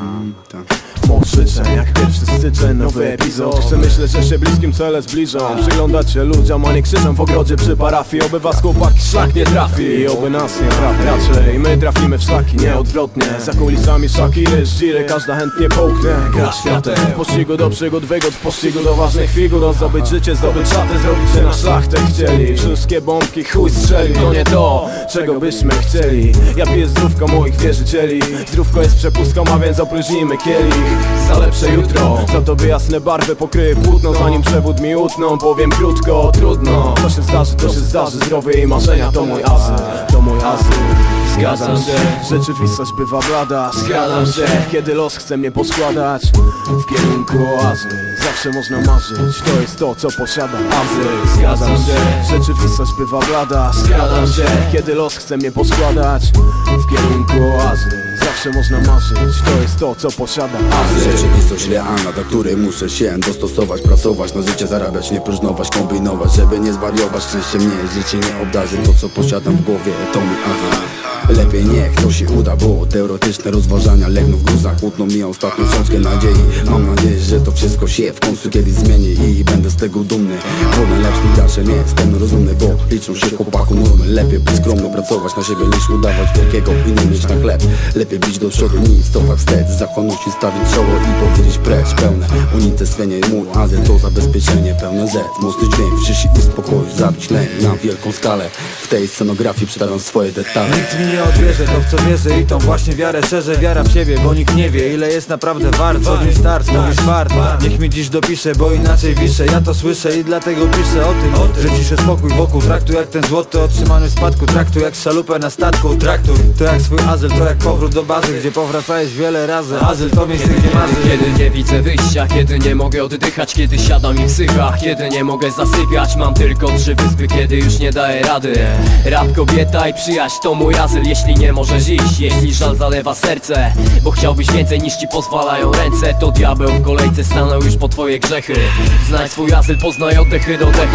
Name. Hm, danke. Mokrzyczę jak pierwszy styczeń, nowy epizod. Myśleć, że się bliskim cele zbliżam Przyglądać się ludziom, a nie krzyczą w ogrodzie przy parafii. Oby was chłopak szlak nie trafi. I oby nas nie trafi. Raczej My trafimy w szlaki, nie odwrotnie. Za kulisami szaki jest giry, każda chętnie połknie. Gra światem W pościgu do przygód, wygód W pościgu do ważnych figur. Zdobyć życie, zdobyć szatę Zrobić się na szlachtę. Chcieli Wszystkie bombki chuj strzeli. To nie to, czego byśmy chcieli. Ja piję zdrówko moich wierzycieli. Zdrówko jest przepustką, a więc opróżnijmy kielich Za lepsze jutro. Co tobie jasne barwy pokryje płótno Zanim przewód mi utną. Powiem krótko, trudno. To się zdarzy, to się zdarzy Zdrowie i marzenia. To mój azyl To mój azyl. Zgadzam się, rzeczywistość bywa blada. Zgadzam się, kiedy los chce mnie poskładać W kierunku oazy Zawsze można marzyć, to jest to co posiada Azyl, zgadzam się, rzeczywistość bywa blada. Zgadzam się, kiedy los chce mnie poskładać W kierunku oazy Zawsze można marzyć, to jest to co posiada Azyl Rzeczywistość realna, do której muszę się dostosować Pracować na życie, zarabiać, nie próżnować, kombinować Żeby nie zwariować, szczęście mnie życie nie obdarzy To co posiadam w głowie, to mój azyl Lepiej niech to się uda, bo teoretyczne rozważania legną w gruzach Utną mi ostatnią cząstkę nadziei. Mam nadzieję, że to wszystko się w końcu kiedyś zmieni I będę z tego dumny. Bo najlepszym graczem jestem rozumny Bo liczą się chłopaku normy. Lepiej być skromno, pracować na siebie niż udawać wielkiego I nie mieć na chleb. Lepiej być do przodu niż stopach wstecz. Zachować i stawić czoło i powiedzieć precz. Pełne unicestwienie mój azyl to zabezpieczenie Pełne Z, mocny dźwięk w i spokoju Zabić lęk na wielką skalę. W tej scenografii przedstawiam swoje detale. Nikt mi nie odbierze to w co wierzę i tą właśnie wiarę szerzę. Wiara w siebie, bo nikt nie wie ile jest naprawdę wart. Co dzień start, mówisz fart. Niech mi dziś dopisze, bo inaczej wiszę. Ja to słyszę i dlatego piszę o tym Że ciszę spokój wokół traktu jak ten złoty otrzymany w spadku Traktu jak szalupę na statku. Traktuj to jak swój azyl, to jak powrót do bazy Gdzie powracałeś wiele razy. Azyl to miejsce gdzie marzy. Kiedy nie widzę wyjścia, kiedy nie mogę oddychać Kiedy siadam i psycha, kiedy nie mogę zasypiać Mam tylko trzy wyspy, kiedy już nie daję rady. Rap kobieta i przyjaźń to mój azyl Jeśli nie możesz iść, jeśli żal zalewa serce. Bo chciałbyś więcej niż ci pozwalają ręce To diabeł w kolejce stanął już po twoje grzechy. Znajdź swój azyl, poznaj oddechy do dechy